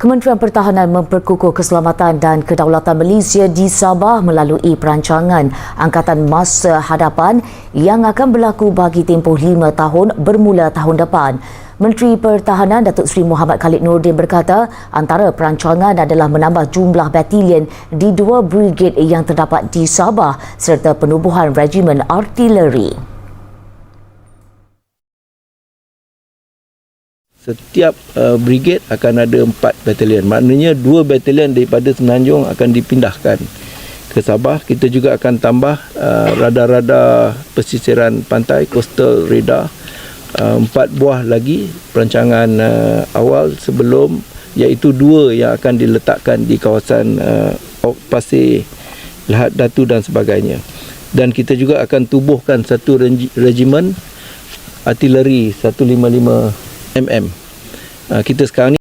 Kementerian Pertahanan memperkukuh keselamatan dan kedaulatan Malaysia di Sabah melalui perancangan Angkatan Masa Hadapan yang akan berlaku bagi tempoh lima tahun bermula tahun depan. Menteri Pertahanan Datuk Seri Muhammad Khalid Nordin berkata antara perancangan adalah menambah jumlah batalion di dua brigade yang terdapat di Sabah serta penubuhan regimen artileri. Setiap uh, brigade akan ada empat batalion. Maknanya dua batalion daripada Semenanjung akan dipindahkan ke Sabah. Kita juga akan tambah uh, radar-radar pesisiran pantai, coastal radar. Uh, empat buah lagi perancangan uh, awal sebelum iaitu dua yang akan diletakkan di kawasan uh, pasir Lahad Datu dan sebagainya. Dan kita juga akan tubuhkan satu regimen artileri 155 mm. Uh, kita sekarang ni